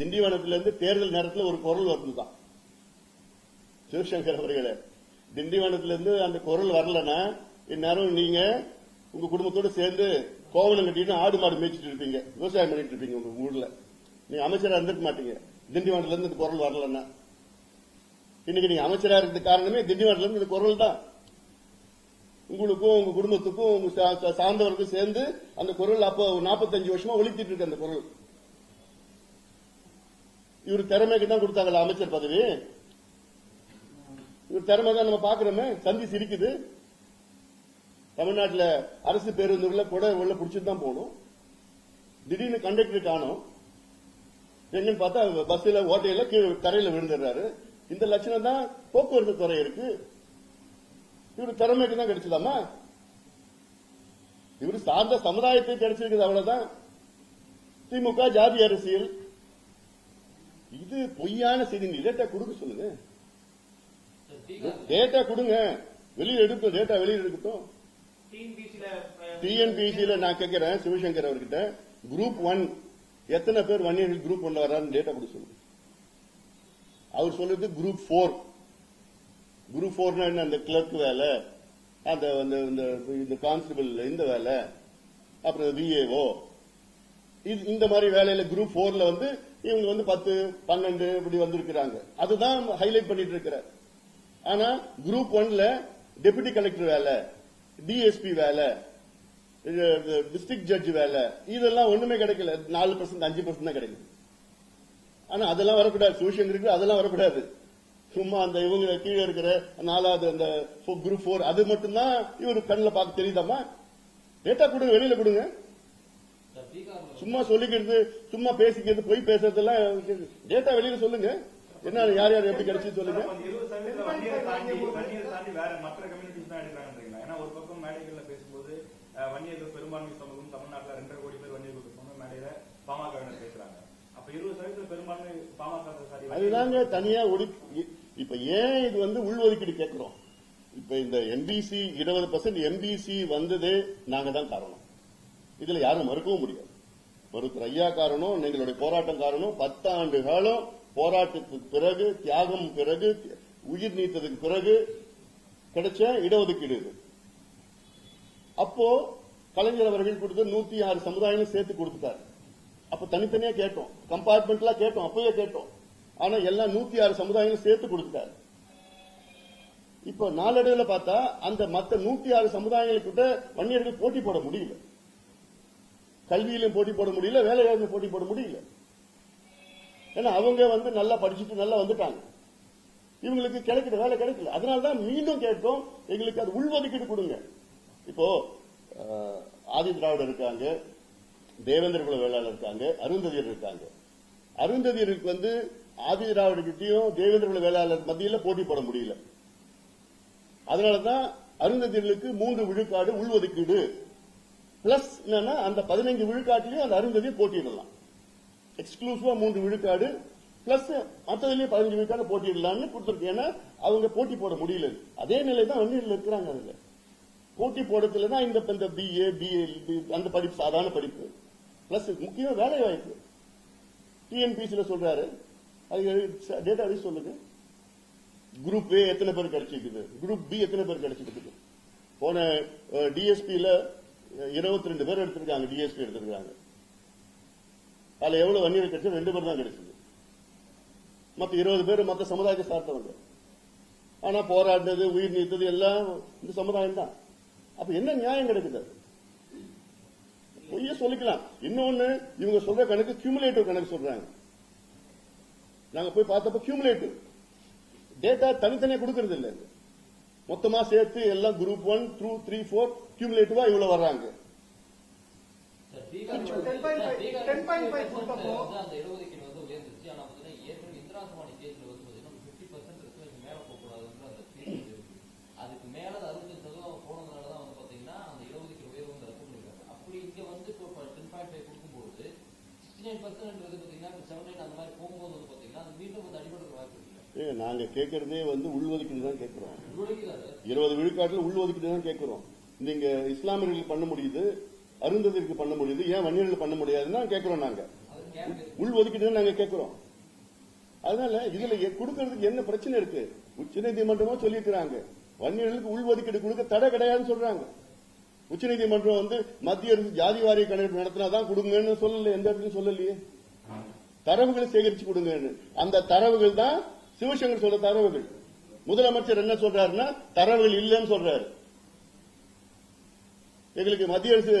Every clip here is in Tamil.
திண்டிவனத்திலிருந்து தேர்தல் நேரத்தில் ஒரு குரல் வருதுதான். சிவசங்கர் அவர்களே திண்டிவனத்திலிருந்து அந்த குரல் வரலன்னா இந்நேரம் நீங்க உங்க குடும்பத்தோட சேர்ந்து கோவலம் கட்டிட்டு ஆடு மாடு மேய்ச்சிட்டு இருப்பீங்க. விவசாயம் பண்ணிட்டு இருப்பீங்க உங்க ஊர்ல. நீங்க அமைச்சரா இருந்திருக்க மாட்டீங்க. திண்டிவனத்துல இருந்து இந்த குரல் வரலன்னா. இன்னைக்கு நீங்க அமைச்சரா இருக்கிறது காரணமே திண்டிவனத்துல இருந்து இந்த குரல் தான். உங்களுக்கும் உங்க குடும்பத்துக்கும் உங்க சா- சார்ந்தவருக்கும் சேர்ந்து அந்த குரல் அப்போ நாற்பத்தஞ்சு வருஷமா ஒழித்திட்டு இருக்கு அந்த குரல். இவர் திறமைக்கு தான் கொடுத்தாங்களா அமைச்சர் பதவி? இவர் திறமை தான் நம்ம பாக்குறோமே சந்தி சிரிக்குது. தமிழ்நாட்டுல அரசு பேருந்துகளை கூட உள்ள பிடிச்சிட்டு தான் போகணும். திடீர்னு கண்டக்டர் காணும். எங்கன்னு பார்த்தா பஸ்ல ஓட்டையில கீழே தரையில விழுந்துடுறாரு. இந்த லட்சணம் தான் போக்குவரத்து துறை இருக்கு. இவரு திறமைக்கு தான் கிடைச்சதாமா? இவரு சார்ந்த சமுதாயத்தை கிடைச்சிருக்குது அவ்வளவுதான். திமுக ஜாதி அரசியல். இது பொய்யான செய்தி டேட்டா கொடுக்க சொல்லுங்க. டேட்டா கொடுங்க. வெளியில எடுக்கட்டும் டேட்டா வெளியில எடுக்கட்டும். டிஎன்பிசியில நான் கேட்கிறேன் சிவசங்கர் அவர்கிட்ட. குரூப் ஒன் எத்தனை பேர் வன்னியர்கள் குரூப் ஒன்ல வர்றாருன்னு டேட்டா கொடுக்க சொல்லுங்க. அவர் சொல்றது குரூப் ஃபோர் குரூப் ஃபோர்னா என்ன? அந்த கிளர்க் வேலை அந்த இந்த- கான்ஸ்டபிள் இந்த வேலை அப்புறம் விஏஓ இந்த மாதிரி வேலையில குரூப் போர்ல வந்து இவங்க வந்து பத்து பன்னெண்டு இப்படி வந்திருக்கிறாங்க. அதுதான் ஹைலைட் பண்ணிட்டு இருக்கிறார் ஆனா குரூப் ஒன்ல டெபுட்டி கலெக்டர் வேலை டிஎஸ்பி வேலை டிஸ்ட்ரிக்ட் ஜட்ஜ் வேலை இதெல்லாம் ஒண்ணுமே கிடைக்கல. நாலு பர்சன்ட் அஞ்சு பர்சன்ட் தான் கிடைக்குது. ஆனா அதெல்லாம் வரக்கூடாது. சிவசங்கருக்கு அதெல்லாம் வரக்கூடாது. சும்மா அந்த இவங்க கீழே இருக்கிற நாலாவது அந்த குரூப் ஃபோர் அது மட்டும்தான் இவர் கண்ணில் பார்க்க தெரியுதாமா டேட்டா கொடுங்க வெளியில கொடுங்க. சும்மா சொல்லிக்கிறது சும்மா பேசிக்கிறது பொய் பேசுறதெல்லாம் டேட்டா வெளியில சொல்லுங்க. என்ன யார் யார் எப்படி கிடைச்சு சொல்லுங்க. வன்னியர்கள் பெரும்பான்மை சமூகம் தமிழ்நாட்டுல ரெண்டரை கோடி பேர் வன்னியர்கள் சொன்ன மேடையில பாமகவினர் பேசுறாங்க. அப்ப இருபது சதவீதத்துல பெரும்பான்மை பாமக சாரி அதுதாங்க தனியா ஒதுக்கி இப்ப ஏன் இது வந்து உள்ஒதுக்கீடு கேட்கிறோம்? இப்ப இந்த எம்பிசி இருபது பர்சன்ட் எம்பிசி வந்ததே நாங்க தான் காரணம். இதுல யாரும் மறுக்கவும் முடியாது. ஒருத்தர் ஐயா காரணம் எங்களுடைய போராட்டம் காரணம் பத்தாண்டு காலம் போராட்டத்துக்கு பிறகு தியாகம் பிறகு உயிர் நீத்ததுக்கு பிறகு கிடைச்ச இடஒதுக்கீடு இது. அப்போ கலைஞர் அவர்கள் கொடுத்த நூத்தி ஆறு சமுதாயம் சேர்த்து கொடுத்துட்டாரு. அப்ப தனித்தனியா கேட்டோம். கம்பார்ட்மெண்ட்ல கேட்டோம். அப்பவே கேட்டோம். ஆனா எல்லாம் நூத்தி ஆறு சமுதாயம் சேர்த்து கொடுத்துட்டாரு. இப்போ நாளடைவில் பார்த்தா அந்த மத்த நூத்தி ஆறு சமுதாயங்களுக்கிட்ட வன்னியர்கள் போட்டி போட முடியல. கல்வியிலும் போட்டி போட முடியல வேலைவாய்ப்பு போட்டி போட முடியல. ஏன்னா அவங்க வந்து நல்லா படிச்சுட்டு நல்லா வந்துட்டாங்க. இவங்களுக்கு கிடைக்கிற வேலை கிடைக்கல. அதனாலதான் மீண்டும் கேட்டோம் எங்களுக்கு அது உள்ஒதுக்கீடு கொடுங்க. இப்போ ஆதி திராவிடர் இருக்காங்க தேவேந்திர குல வேளாளர் இருக்காங்க அருந்ததியர் இருக்காங்க. அருந்ததியருக்கு வந்து ஆதி திராவிடர்கிட்டயும் தேவேந்திர குல வேளாளர் மத்தியில போட்டி போட முடியல. அதனாலதான் அருந்ததியர்களுக்கு மூன்று விழுக்காடு உள்ஒதுக்கீடு. பிளஸ் என்னன்னா அந்த பதினைந்து விழுக்காட்டிலையும் அந்த அருந்ததியை போட்டியிடலாம். எக்ஸ்க்ளூசிவா மூன்று விழுக்காடு பிளஸ் மற்றதுலயும் பதினஞ்சு விழுக்காடு போட்டியிடலாம்னு கொடுத்துருக்கு. ஏன்னா அவங்க போட்டி போட முடியல. அதே நிலை தான் அந்நியில் இருக்கிறாங்க அதுல. போட்டி போடுறதுல தான் இந்த இந்த பிஏ பிஏ அந்த படிப்பு சாதாரண படிப்பு. பிளஸ் முக்கியம் வேலை வாய்ப்பு. டிஎன்பிசியில் சொல்றாரு. அது டேட்டா எழுதி சொல்லுங்க. குரூப் ஏ எத்தனை பேர் கிடைச்சிருக்குது? குரூப் பி எத்தனை பேர் கிடைச்சிருக்குது? போன டிஎஸ்பியில் இருபத்தி ரெண்டு பேர் எடுத்திருக்காங்க டிஎஸ்பி எடுத்திருக்காங்க. அதுல எவ்வளவு வன்னியர் கிடைச்சது ரெண்டு பேர் தான் கிடைச்சது. மத்த இருபது பேர் மத்த சமுதாயத்தை சார்ந்தவங்க. ஆனா போராடினது உயிர் நீத்தது எல்லாம் இந்த சமுதாயம் தான் அப்ப என்ன நியாயம் கிடைக்குது? பொய்ய சொல்லிக்கலாம். இன்னொன்னு இவங்க சொல்ற கணக்கு கியூமுலேட்டிவ் கணக்கு சொல்றாங்க. நாங்க போய் பார்த்தப்ப கியூமுலேட்டிவ் டேட்டா தனித்தனியா கொடுக்கறது இல்ல. மொத்தமா சேர்த்து எல்லாம் group one two three four கியூமுலேட்டிவா இவ்வளவு வர்றாங்க. செவன் நைன் அந்த மாதிரி போகும்போது வந்து பாத்தீங்கன்னா அது மீண்டும் வந்து அடிபடுற வாய்ப்பு இருக்கு ஏ, நாங்க கேட்கறதே வந்து உள்ஒதுக்கீடு தான் கேட்கிறோம் இருபது விழுக்காட்டுல உள்ஒதுக்கீடு தான் கேட்கிறோம் நீங்க இஸ்லாமியர்களுக்கு பண்ண முடியுது அருந்ததிற்கு பண்ண முடியுது ஏன் வன்னியர்களுக்கு பண்ண முடியாதுன்னு கேட்கிறோம் நாங்க. உள் ஒதுக்கீடு நாங்க கேட்கிறோம் அதனால இதுல கொடுக்கறதுக்கு என்ன பிரச்சனை இருக்கு? உச்சநீதிமன்றமா சொல்லியிருக்கிறாங்க. வன்னியர்களுக்கு உள் ஒதுக்கீடு கொடுக்க தடை கிடையாதுன்னு சொல்றாங்க. உச்சநீதிமன்றம் வந்து மத்திய அரசு ஜாதி வாரிய கணக்கெடுப்பு நடத்தினாதான் கொடுங்கன்னு சொல்லல எந்த இடத்துலயும் சொல்லலையே. தரவுகளை சேகரிச்சு கொடுங்கன்னு. அந்த தரவுகள் தான் சிவசங்கர் சொல்ற தரவுகள். முதலமைச்சர் என்ன சொல்றாருன்னா தரவுகள் இல்லைன்னு சொல்றாரு. எங்களுக்கு மத்திய அரசு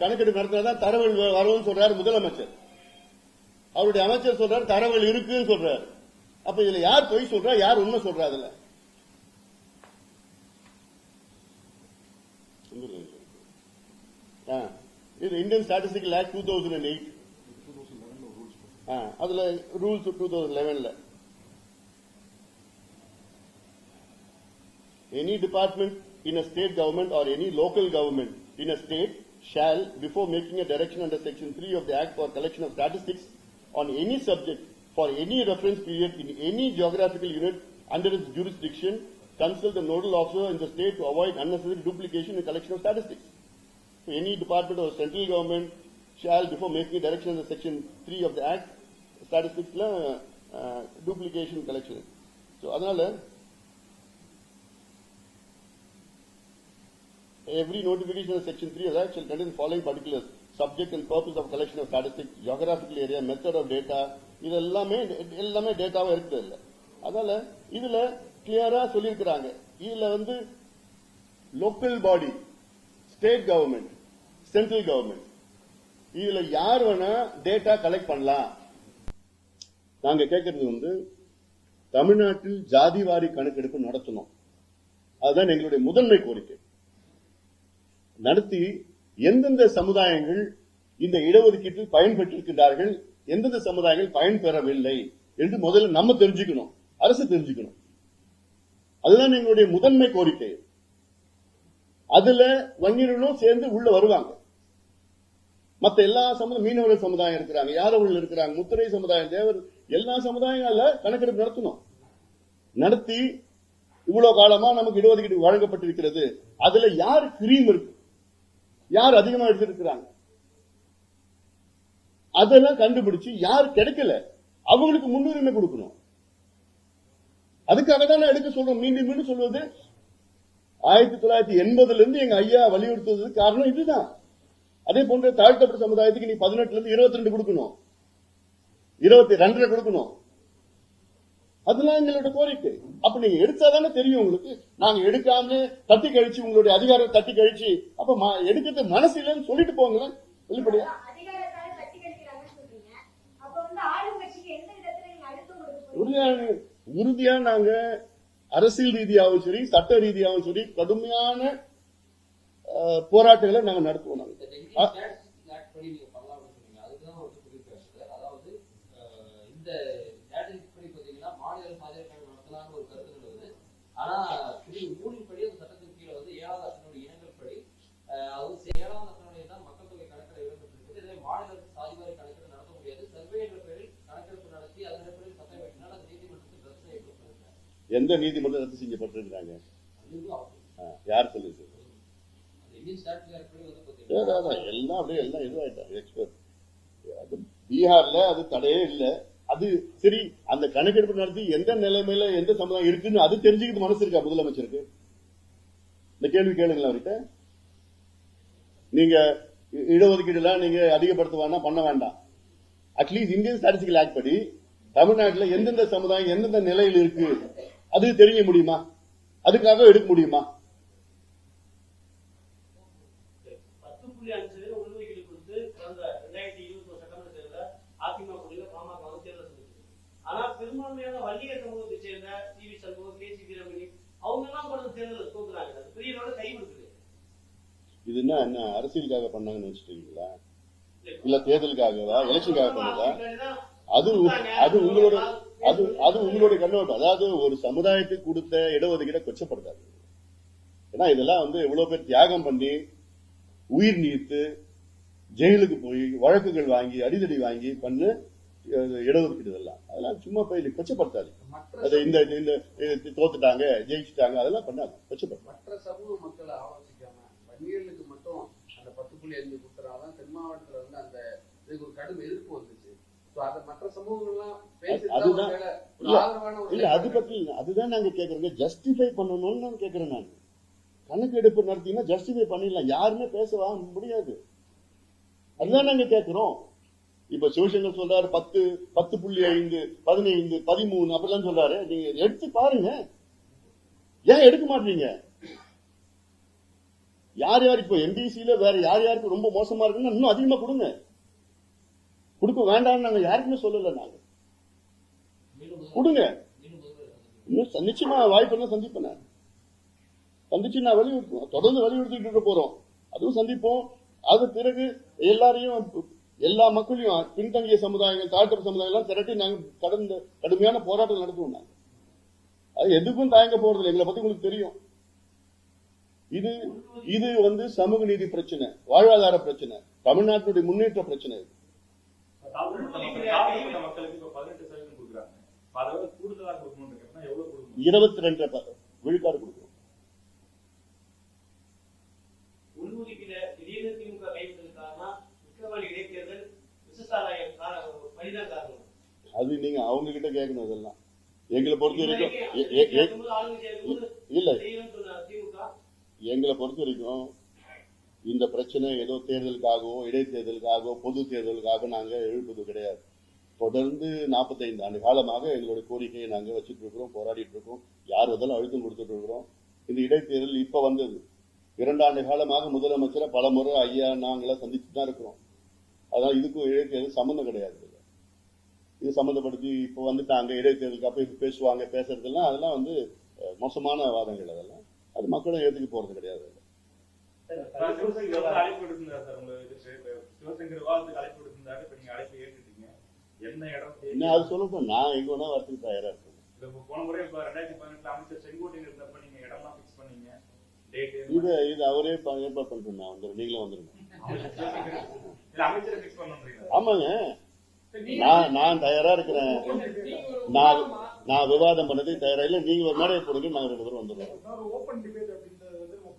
கணக்கெடுப்பு நடத்தினாதான் தரவுகள் வரும்னு சொல்றாரு முதலமைச்சர். அவருடைய அமைச்சர் சொல்றாரு தரவுகள் இருக்குன்னு சொல்றாரு. அப்ப இதுல யார் பொய் சொல்றா யார் உண்மை சொல்றா அதுல? இது Indian statistical act two thousand and eight அதுல ரூல்ஸ் டூ தௌசண்ட் லெவன்ல any department in a state government or any local government in a state shall, before making a direction under section 3 of the Act for collection of statistics on any subject for any reference period in any geographical unit under its jurisdiction, consult the nodal officer in the state to avoid unnecessary duplication in collection of statistics. So any department or central government shall, before making a direction under section 3 of the Act, statistics, uh, duplication collection. So, அதனால Every notification of section 3 of that shall contain the following particulars. Subject and purpose of collection of statistics, geographical area, method of data, இது எல்லாமே எல்லாமே டேட்டாவா இருக்குது இல்ல அதனால இதுல கிளியரா சொல்லியிருக்கிறாங்க. இதுல வந்து local body state government central government இதுல யார் வேணா டேட்டா கலெக்ட் பண்ணலாம். நாங்க கேட்கறது வந்து தமிழ்நாட்டில் ஜாதிவாரி கணக்கெடுப்பு நடத்தணும். அதுதான் எங்களுடைய முதன்மை கோரிக்கை. நடத்தி எந்தெந்த சமுதாயங்கள் இந்த இடஒதுக்கீட்டில் பயன்பெற்றிருக்கின்றார்கள் எந்தெந்த சமுதாயங்கள் பயன்பெறவில்லை என்று முதல்ல நம்ம தெரிஞ்சுக்கணும் அரசு தெரிஞ்சுக்கணும். அதுதான் எங்களுடைய முதன்மை கோரிக்கை. அதுல வங்கிகளும் சேர்ந்து உள்ள வருவாங்க. மத்த எல்லா சமுதாயம் மீனவர் சமுதாயம் இருக்கிறாங்க யாதவர்கள் இருக்கிறாங்க முத்திரை சமுதாயம் தேவர் எல்லா சமுதாயங்கள கணக்கெடுப்பு நடத்தணும். நடத்தி இவ்வளவு காலமா நமக்கு இடஒதுக்கீடு வழங்கப்பட்டிருக்கிறது. அதுல யார் கிரீம் இருக்கு? யார் அதிகமா எடுத்திருக்கிறாங்க? அதெல்லாம் கண்டுபிடிச்சு யார் கிடைக்கல அவங்களுக்கு முன்னுரிமை கொடுக்கணும். அதுக்காக தான் நான் எடுக்க சொல்றோம் மீண்டும் மீண்டும் சொல்வது ஆயிரத்தி தொள்ளாயிரத்தி எண்பதுல இருந்து எங்க ஐயா வலியுறுத்துவதற்கு காரணம் இதுதான். அதே போன்ற தாழ்த்தப்பட்ட சமுதாயத்துக்கு நீ பதினெட்டுல இருந்து இருபத்தி ரெண்டு கொடுக்கணும். இருபத்தி ரெண்டரை கொடுக்கணும். அதெல்லாம் எங்களோட கோரிக்கை. அப்ப நீங்க எடுத்தாதானே தெரியும் உங்களுக்கு. நாங்க எடுக்காம தட்டி கழிச்சு உங்களுடைய அதிகாரம் தட்டி கழிச்சு அப்ப ம- எடுக்கிறது மனசு இல்லைன்னு சொல்லிட்டு போங்களேன். வெளிப்படையா உறுதியான உறுதியா நாங்க அரசியல் ரீதியாகவும் சரி சட்ட ரீதியாகவும் சரி கடுமையான அஹ், போராட்டங்களை நாங்க நடத்துவோம் நாங்க இந்த இந்தியன் ஆ. ஸ்டாட்டிஸ்டிக்ஸ் ஆக்ட் படி நீங்க பண்ணலாம்னு சொன்னீங்க அதுக்குதான் ஒரு சொல்லியிருக்காரு சார் அதாவது அஹ், இந்த ஸ்டாட்டிஸ்டிக்ஸ் படி பாத்தீங்கன்னா மாநில சாதிய கணக்கு நடத்தலாம்னு ஒரு கருத்து வருது ஆனா பிரிவு மூணின் படி அந்த சட்டத்தின் கீழே வந்து ஏழாவது அட்டனுடைய இனங்கள் படி அதாவது ஏழாவது அட்டனுடைய தான் மக்கள் தொகை கணக்கிட இடம்பெற்றிருக்குது இதே மாநில அரசு சாதிவாரி கணக்கெடுப்பு நடத்த முடியாது. சர்வே என்ற பெயரில் கணக்கெடுப்பு நடத்தி அதன் அடிப்படையில் சட்டம் வைக்கினால் அது நீதிமன்றத்தில் ரத்து எந்த நீதிமன்றம் ரத்து செய்யப்பட்டிருக்கிறாங்க? அது யார் சொல்லுது எல்லாம் அப்படியே எல்லாம் இதுவாயிட்டாங்க. எக்ஸ்பர்ட் அது பீகார்ல அது தடையே இல்ல. அது சரி அந்த கணக்கெடுப்பு நடத்தி எந்த நிலைமையில எந்த சமுதாயம் இருக்குன்னு அது தெரிஞ்சுக்கிட்டு மனசு இருக்கா முதலமைச்சருக்கு? இந்த கேள்வி கேளுங்களா அவர்கிட்ட. நீங்க இ- இடஒதுக்கீடுலாம் நீங்க அதிகப்படுத்துவானா பண்ண வேண்டாம். அட்லீஸ்ட் இந்தியன் ஸ்டாட்டிஸ்டிக்கல் ஆக்ட் படி தமிழ்நாட்டுல எந்தெந்த சமுதாயம் எந்தெந்த நிலையில் இருக்கு அது தெரிய முடியுமா? அதுக்காக எடுக்க முடியுமா பத்து புள்ளி அஞ்சு சதவீதம் உள்ஒதுக்கீடு கொடுத்து கடந்த ரெண்டாயிரத்தி இருபத்தி ஒரு சட்டமன்ற தேர்தல அதிமுக கூட்டணியில பாமக வந்து தேர்தல் சந்திச்சது ஆனா வள்ளிய சமூகத்தை சேர்ந்த C V Shanmugam K C Veeramani அவங்க எல்லாம் கூட தேர்தல் தோக்குறாங்க. அது பெரியவரோட கை கொடுக்குது. இது என்ன அரசியலுக்காக பண்ணாங்கன்னு வச்சுட்டீங்களா இல்ல. தேர்தலுக்காகவா? எலெக்ஷனுக்காக பண்ணதா? அது அது உங்களோட அது அது உங்களுடைய கண்ணோட்டம். அதாவது ஒரு சமுதாயத்துக்கு கொடுத்த இடஒதுக்கீட கொச்சப்படுத்தாது ஏன்னா இதெல்லாம் வந்து இவ்வளவு பேர் தியாகம் பண்ணி உயிர் நீத்து ஜெயிலுக்கு போய் வழக்குகள் வாங்கி அடிதடி வாங்கி பண்ணு இடஒதுக்கீடு இதெல்லாம் அதெல்லாம் சும்மா போய் கொச்சப்படுத்தாது. அது இந்த இந்த தோத்துட்டாங்க ஜெயிச்சுட்டாங்க அதெல்லாம் பண்ணாது. கொச்சப்படுத்தாது மற்ற சமூக மக்களை ஆலோசிக்காம வன்னியர்களுக்கு மட்டும் அந்த பத்து புள்ளி அஞ்சு கொடுத்தனால தென் மாவட்டத்துல வந்து அந்த இதுக்கு ஒரு கடும் எதிர்ப்பு வந்துச்சு. இல்ல, அது பத்தி. அதுதான் நாங்க கேக்குறோங்க. ஜஸ்டிஃபை பண்ணணும்னு நான் கேக்குறேன் நான். கணக்கு எடுப்பு நடத்தினா ஜஸ்டிஃபை பண்ணிடலாம். யாருமே பேசவா முடியாது. அதுதான் நாங்க கேக்குறோம். இப்ப சிவசங்கர் சொல்றாரு பத்து பத்து புள்ளி ஐந்து பதினைந்து பதிமூணு அப்படிலாம் சொல்றாரு. நீங்க எடுத்து பாருங்க. ஏன் எடுக்க மாட்டீங்க? யார் யார் இப்போ எம்பிசியில வேற யார் யாருக்கு ரொம்ப மோசமா இருக்குன்னு இன்னும் அதிகமா கொடுங்க. கொடுக்க வேண்டாம்னு நாங்க யாருக்குமே சொல்லல நாங்க. கொடுங்க. இன்னும் நிச்சயமா வாய்ப்பு சந்திப்பேன் சந்திச்சு நான் வலியுறுத்துவோம் தொடர்ந்து வலியுறுத்திட்டு இருக்க போறோம். அதுவும் சந்திப்போம். அது பிறகு எல்லாரையும் எல்லா மக்களையும் பின்தங்கிய சமுதாயங்கள் தாழ்த்தப்பட்ட சமுதாயம் திரட்டி நாங்க கடந்த கடுமையான போராட்டம் நடத்துவோம் நாங்க. அது எதுக்கும் தயங்க போறது எங்களை பத்தி உங்களுக்கு தெரியும். இது இது வந்து சமூக நீதி பிரச்சனை வாழ்வாதார பிரச்சனை தமிழ்நாட்டுடைய முன்னேற்ற பிரச்சனை இது. இருபத்தி ரெண்டு விழுக்காடு கொடுக்கும் உள்ஒதுக்கீடு திடீர்னு திமுக கைவிட்டதுக்கான விக்கிரவாணி இடைத்தேர்தல் விசசாராய பணிதான் காரணம் அது நீங்க அவங்க கிட்ட கேட்கணும் இதெல்லாம். எங்களை பொறுத்த வரைக்கும் இல்ல. எங்களை பொறுத்த வரைக்கும் இந்த பிரச்சனை ஏதோ தேர்தலுக்காகவோ இடைத்தேர்தலுக்காகவோ பொது தேர்தலுக்காக நாங்க எழுப்பது கிடையாது. தொடர்ந்து 45 ஆண்டு காலமாக எங்களுடைய கோரிக்கையை நாங்க வச்சுட்டு இருக்கிறோம் போராடிட்டு இருக்கோம். யார் வந்தாலும் அழுத்தம் கொடுத்துட்டு இருக்கிறோம்? இந்த இடைத்தேர்தல் இப்ப வந்தது. இரண்டாண்டு காலமாக முதலமைச்சரை பல முறை ஐயா நாங்களாம் சந்திச்சு தான் இருக்கிறோம். அதான் இதுக்கும் இடைத்தேர்தல் சம்மந்தம் கிடையாது. இது சம்மந்தப்படுத்தி இப்போ வந்துட்டாங்க இடைத்தேர்தலுக்கு அப்ப பேசுவாங்க பேசுறதெல்லாம் அதெல்லாம் வந்து மோசமான வாதங்கள் அதெல்லாம். அது மக்களும் ஏத்துக்க போறது கிடையாது. என்ன அது சொல்லட்டும் நான் எங்க வேணா வரத்துக்கு தயாரா இருக்கேன். இது இது அவரே ஏற்பாடு பண்ணிட்டு நான் வந்துடுறேன். நீங்களும் வந்துருங்க ஆமாங்க. நான் நான் தயாரா இருக்கிறேன். நான் நான் விவாதம் பண்ணதுக்கு தயாரா. இல்ல நீங்க ஒரு மேடையை போடுங்க நாங்க ரெண்டு பேரும் வந்துடுறோம்.